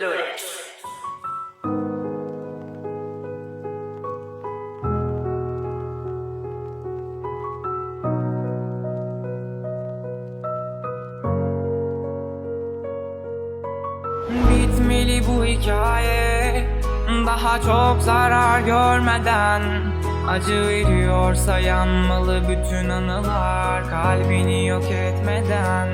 Lores. Bitmeli bu hikaye Daha çok zarar görmeden Acı veriyorsa yanmalı bütün anılar Kalbini yok etmeden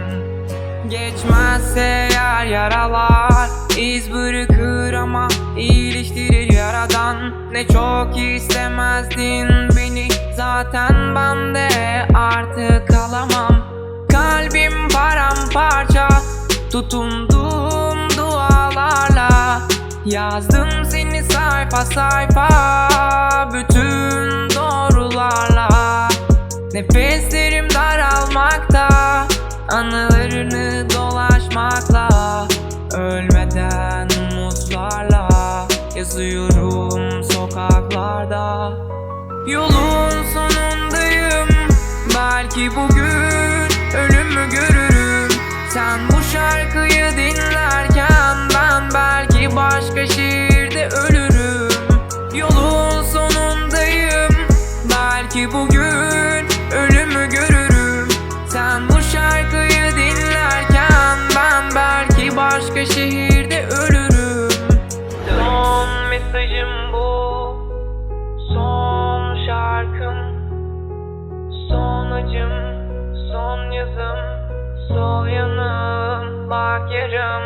Geçmezse yer yaralar iz bırakır ama iyileştirir yaradan. Ne çok istemezdin beni zaten ben de artık alamam. Kalbim paramparça tutunduğum dualarla Yazdım seni sayfa sayfa bütün doğrularla. Nefeslerim daralmakta Anılarını Yazıyorum sokaklarda. Yolun sonundayım. Belki bugün ölümü görürüm. Sen bu şarkıyı dinlerken Ben belki başka şehirde ölürüm. Yolun sonundayım. Belki bugün ölümü görürüm. Sen bu şarkıyı dinlerken Ben belki başka şehirde mesajım bu. Son şarkım. Son acım. Son yazım. Sol yanım. Bak yarım.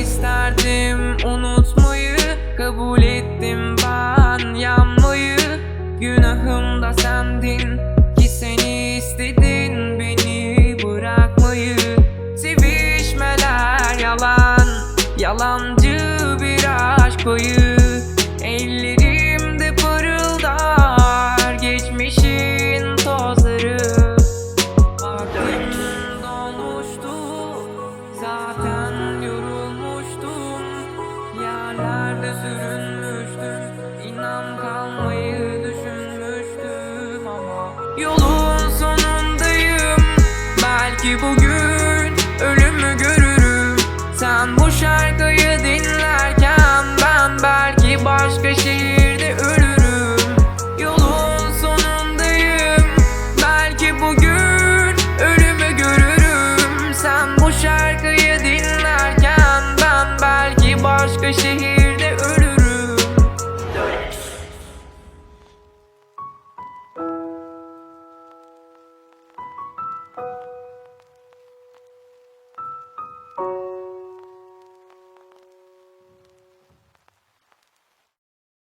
İsterdim unutmayı Kabul ettim ben yanmayı. Günahım da sendin Ben Yolun sonundayım. Belki bugün ölümü görürüm. Sen bu şarkıyı dinlerken Ben belki başka şehirde ölürüm. Yolun sonundayım. Belki bugün ölümü görürüm. Sen bu şarkıyı dinlerken Ben belki başka şehirde you.